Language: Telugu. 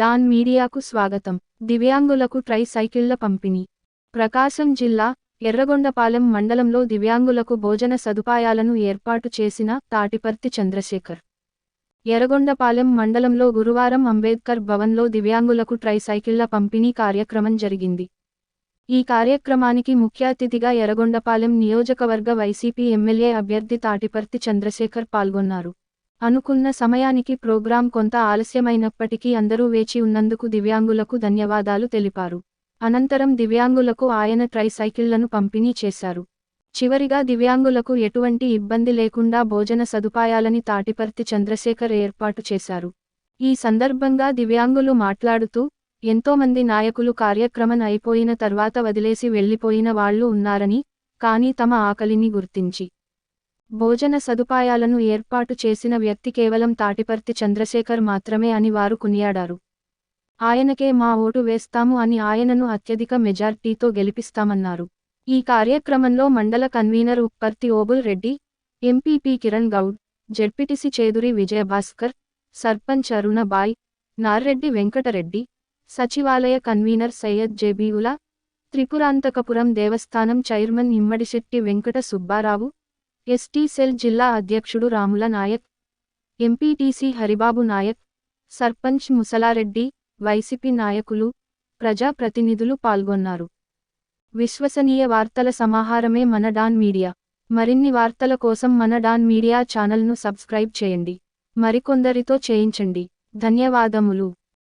డాన్ మీడియాకు స్వాగతం. దివ్యాంగులకు ట్రై సైకిళ్ళ పంపిణీ. ప్రకాశం జిల్లా ఎర్రగొండపాలెం మండలంలో దివ్యాంగులకు భోజన సదుపాయాలను ఏర్పాటు చేసిన తాటిపర్తి చంద్రశేఖర్. ఎర్రగొండపాలెం మండలంలో గురువారం అంబేద్కర్ భవన్లో దివ్యాంగులకు ట్రై సైకిళ్ళ పంపిణీ కార్యక్రమం జరిగింది. ఈ కార్యక్రమానికి ముఖ్య అతిథిగా ఎర్రగొండపాలెం నియోజకవర్గ వైసీపీ ఎమ్మెల్యే అభ్యర్థి తాటిపర్తి చంద్రశేఖర్ పాల్గొన్నారు. అనుకున్న సమయానికి ప్రోగ్రాం కొంత ఆలస్యమైనప్పటికీ అందరూ వేచి ఉన్నందుకు దివ్యాంగులకు ధన్యవాదాలు తెలిపారు. అనంతరం దివ్యాంగులకు ఆయన ట్రైసైకిళ్ళను పంపిణీ చేశారు. చివరిగా దివ్యాంగులకు ఎటువంటి ఇబ్బంది లేకుండా భోజన సదుపాయాలని తాటిపర్తి చంద్రశేఖర్ ఏర్పాటు చేశారు. ఈ సందర్భంగా దివ్యాంగులు మాట్లాడుతూ ఎంతోమంది నాయకులు కార్యక్రమం అయిపోయిన తర్వాత వదిలేసి వెళ్ళిపోయిన వాళ్ళు ఉన్నారని కానీ తమ ఆకలిని గుర్తించి భోజన సదుపాయాలను ఏర్పాటు చేసిన వ్యక్తి కేవలం తాటిపర్తి చంద్రశేఖర్ మాత్రమే అని వారు కొనియాడారు. ఆయనకే మా ఓటు వేస్తాము అని ఆయనను అత్యధిక మెజార్టీతో గెలిపిస్తామన్నారు. ఈ కార్యక్రమంలో మండల convener Upparthi Obul Reddy MPP Kiran Goud ZPTC Chedhuri Vijayabhaskar sarpanch Arunabai Narreddy Venkatareddy సచివాలయ కన్వీనర్ సయ్యద్ జేబీవుల త్రిపురాంతకపురం దేవస్థానం chairman Immadisetty Venkata Subbarao ST cell జిల్లా అధ్యక్షుడు రాముల నాయక్ ఎంపీటీసీ హరిబాబు నాయక్ సర్పంచ్ ముసలారెడ్డి వైసీపీ నాయకులు ప్రజాప్రతినిధులు పాల్గొన్నారు. విశ్వసనీయ వార్తల సమాహారమే మన డాన్ మీడియా. మరిన్ని వార్తల కోసం మన డాన్ మీడియా ఛానల్ను సబ్స్క్రైబ్ చేయండి. మరికొందరితో చేయించండి. ధన్యవాదములు.